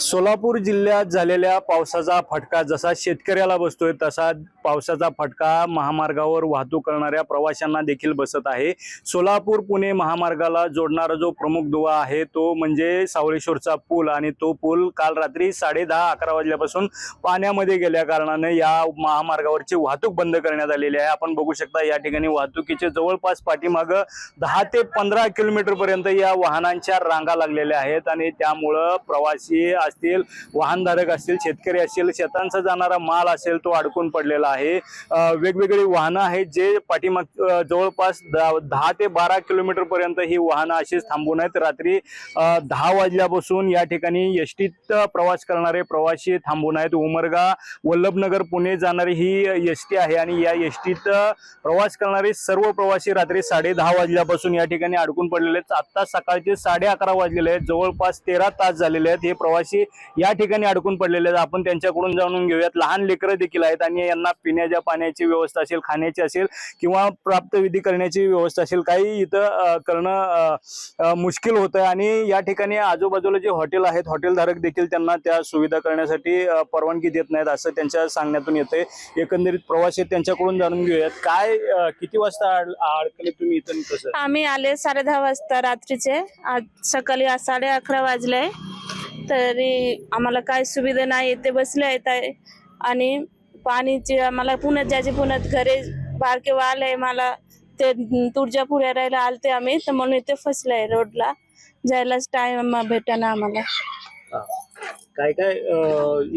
सोलापूर जिल्ह्यात झालेल्या पावसाचा फटका जसा शेतकऱ्याला बसतोय तसा पावसाचा फटका महामार्गावर वाहतूक करणाऱ्या प्रवाशांना देखील बसत आहे. सोलापूर पुणे महामार्गाला जोडणारा जो प्रमुख दुवा आहे तो म्हणजे सावळेश्वरचा पूल आणि तो पूल काल रात्री साडे दहा अकरा वाजल्यापासून पाण्यामध्ये गेल्या कारणाने या महामार्गावरची वाहतूक बंद करण्यात आलेली आहे. आपण बघू शकता या ठिकाणी वाहतुकीचे जवळपास पाठीमाग दहा ते पंधरा किलोमीटर पर्यंत या वाहनांच्या रांगा लागलेल्या आहेत आणि त्यामुळं प्रवासी असतील वाहनधारक असतील शेतकरी असतील शेतांचा जाणारा माल असेल तो अडकून पडलेला आहे. वेगवेगळी वाहनं आहेत जे पाठीमाग जवळपास दहा दहा ते बारा किलोमीटर पर्यंत ही वाहनं अशीच थांबून आहेत. रात्री दहा वाजल्यापासून या ठिकाणी एसटीत प्रवास करणारे प्रवासी थांबून आहेत. उमरगा वल्लभनगर पुणे जाणारी ही एस टी आहे आणि या एस टीत प्रवास करणारे सर्व प्रवासी रात्री साडे दहा वाजल्यापासून या ठिकाणी अडकून पडलेले आहेत. आत्ता सकाळचे साडे अकरा वाजलेले आहेत. जवळपास तेरा तास झालेले आहेत. हे प्रवासी या ठिकाणी अडकून पडलेले आहेत. आपण त्यांच्याकडून जाणून घेऊयात. लहान लेकरं देखील आहेत आणि यांना पिण्याच्या पाण्याची व्यवस्था असेल खाण्याची असेल किंवा प्राप्तविधी करण्याची व्यवस्था असेल काही इथं करणं मुश्किल होतं आणि या ठिकाणी आजूबाजूला जे हॉटेल आहेत हॉटेलधारक देखील त्यांना त्या सुविधा करण्यासाठी परवानगी देत नाहीत असं त्यांच्या सांगण्यातून येते एकंदरीत प्रवासी त्यांच्याकडून जाणून घेऊयात. काय किती वाजता अडकले तुम्ही इथं कसं? आम्ही आले साडे दहा वाजता रात्रीचे. आज सकाळी आज साडे अकरा वाजले. तरी आम्हाला काय सुविधा नाही ते बसले आहेत आहे. आणि पाणीचे आम्हाला पुण्यात जायचे पुण्यात घरे बारके वाल आहे मला ते तुळजापूर राहायला आलते आम्ही तर म्हणून इथे फसले रोडला. जायलाच टाइम भेटाना आम्हाला. काय काय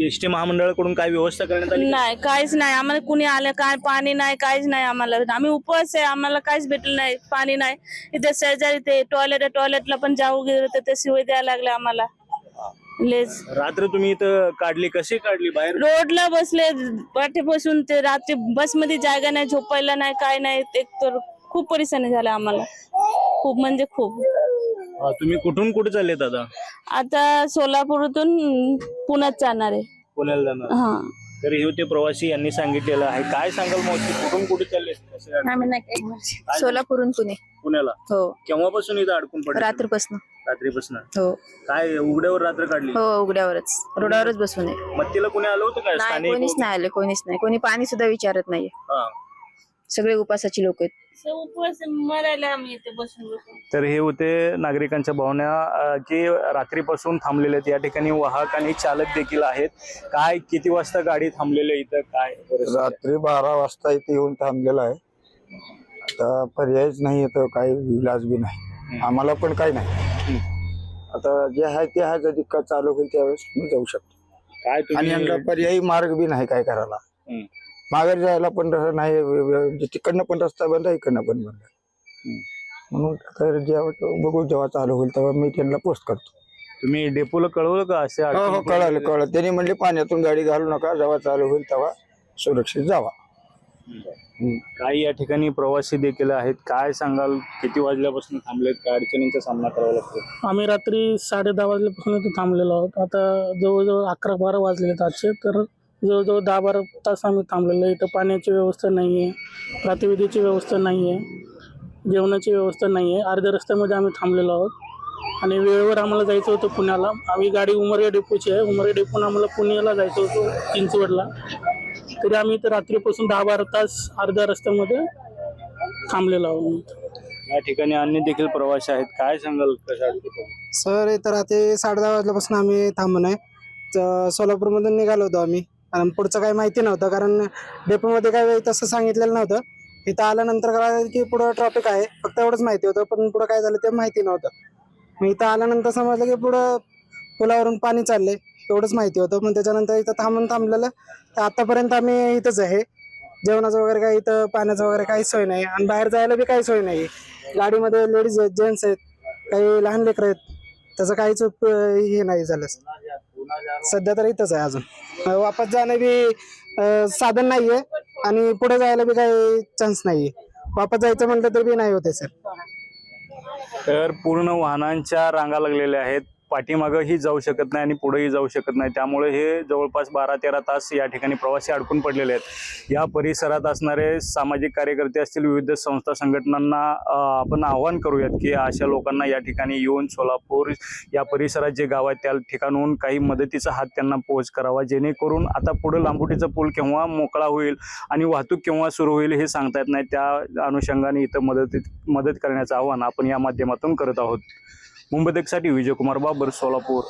एस टी महामंडळाकडून काय व्यवस्था करण्यात आली? नाही काहीच नाही. आम्हाला कुणी आलं काय पाणी नाही काहीच नाही आम्हाला. आम्ही उपवास आहे आम्हाला काहीच भेटलं नाही पाणी नाही. इथे शेजारी ते टॉयलेट टॉयलेटला पण जाऊ गेलो तर ते शिवाय द्यायला लागले आम्हाला. लेच रात्र तुम्ही इथं काढली कशी काढली बाहेर? रोडला बसले पाठीपासून ते रात्री बसमध्ये जागा नाही झोपायला नाही काय नाही एक तर खूप परेशानी झाली आम्हाला. खूप म्हणजे खूप. अ, तुम्ही कुठून कुठे चालले दादा आता सोलापूरतून पुण्यात जाणार आहे. पुण्याला जाणार. हा. तर हे होते प्रवासी यांनी सांगितलेलं आहे. काय सांगाल मावशी? कुठून कुठे चालले? आम्ही नाही सोलापूरहून पुणे. पुण्याला? हो. केव्हापासून इथं अडकून पडले? रात्रीपासून. रात्रीपासून? हो. काय उघड्यावर रात्र काढली? हो उघड्यावरच. रोडावरच बसून आहे. मत्तीला कोणी आलं होतं काय? नाही स्थानिक कोणीच नाही आले कोणीच नाही. कोणी पाणी सुद्धा विचारत नाहीये. हा. सगळे उपासाची लोक आहेत. उपवास मरायला आम्ही इथे बसून बसून. तर हे होते नागरिकांच्या भावना अ, की रात्रीपासून थांबलेले आहेत. या ठिकाणी वाहक आणि चालक देखील आहेत. काय किती वाजता गाडी थांबलेली आहे इथं? काय परिस्थिती? आहे? रात्री बारा वाजता इथे येऊन थांबलेला आहे. आता पर्यायच नाही तर काही इलाज बी नाही. आम्हाला पण काही नाही. आता जे आहे ते आहे जरी का चालू होईल त्यावेळेस मी जाऊ शकतो. काय आणि तुम्ही पर्यायी मार्ग बी नाही काय करायला. हम्म. माघारी जायला पण रस्ता नाही म्हणजे तिकडनं पण रस्ता बंद आहे इकडनं पण बंद आहे. म्हणून जेव्हा बघू जेव्हा चालू होईल तेव्हा मी त्यांना पोस्ट करतो. तुम्ही डेपोला कळवलं का असे हो हो अडचणी कळालं? कळलं. त्यांनी म्हणले पाण्यातून गाडी घालू नका जेव्हा चालू होईल तेव्हा सुरक्षित जावा. हम्म. काही या ठिकाणी प्रवासी देखील आहेत? काय सांगाल? किती वाजल्यापासून थांबलेत? काय अडचणींचा सामना करावा लागतो? आम्ही रात्री साडे दहा वाजल्यापासून इथे थांबलेलो आहोत. आता जवळजवळ अकरा बारा वाजलेले आहेत आजचे तर जवळजवळ दहा बारा तास आम्ही थांबलेलो आहे. इथं पाण्याची व्यवस्था नाही आहे. प्रातिविधीची व्यवस्था नाही आहे. जेवणाची व्यवस्था नाही आहे. अर्ध्या रस्त्यामध्ये आम्ही थांबलेलो आहोत. आणि वेळेवर आम्हाला जायचं होतं पुण्याला. आम्ही गाडी उमरगा डेपोची आहे. उमरगा डेपोन आम्हाला पुण्याला जायचं होतं चिंचवडला. तरी आम्ही इथं रात्रीपासून दहा बारा तास अर्ध्या रस्त्यामध्ये थांबलेलो आहोत. या ठिकाणी अन्य देखील प्रवासी आहेत. काय सांगाल कशा अडचणी? सर इथं रात्री साडे दहा वाजल्यापासून आम्ही थांबून आहे. तर सोलापूरमधून निघालो होतो आम्ही. कारण पुढचं काही माहिती नव्हतं कारण डेपोमध्ये काही तसं सांगितलेलं नव्हतं. इथं आल्यानंतर कळालं की पुढं ट्रॉफिक आहे फक्त एवढंच माहिती होतं पण पुढं काय झालं ते माहिती नव्हतं. मग इथं आल्यानंतर समजलं की पुढं पुलावरून पाणी चालले एवढंच माहिती होतं. पण त्याच्यानंतर इथं थांबून थांबलेलं तर आतापर्यंत आम्ही इथंच आहे. जेवणाचं वगैरे काही इथं पाण्याचं वगैरे काही सोय नाही. आणि बाहेर जायला बी काही सोय नाही. गाडीमध्ये लेडीज आहेत जेंट्स आहेत काही लहान लेकरं आहेत त्याचं काहीच हे नाही झालं. सध्या तर इथंच आहे अजून. वापस जाणं बी अं, साधन नाहीये आणि पुढे जायला बी काही चान्स नाहीये. वापस जायचं म्हटलं तर बी नाही होते सर तर पूर्ण वाहनांच्या रांगा लागलेल्या आहेत. पाठीमागंही जाऊ शकत नाही आणि पुढेही जाऊ शकत नाही. त्यामुळे हे जवळपास बारा तेरा तास या ठिकाणी प्रवासी अडकून पडलेले आहेत. या परिसरात असणारे सामाजिक कार्यकर्ते असतील विविध संस्था संघटनांना आपण आवाहन करूयात की अशा लोकांना या ठिकाणी येऊन सोलापूर या परिसरात जे गाव आहेत त्या ठिकाणून काही मदतीचा हात त्यांना पोहोच करावा. जेणेकरून आता पुढे लांबुटीचा पूल केव्हा मोकळा होईल आणि वाहतूक केव्हा सुरू होईल हे सांगता येत नाही. त्या अनुषंगाने इथं मदत मदत करण्याचं आवाहन आपण या माध्यमातून करत आहोत. मुंबई साठी विजयकुमार बाबर सोलापूर.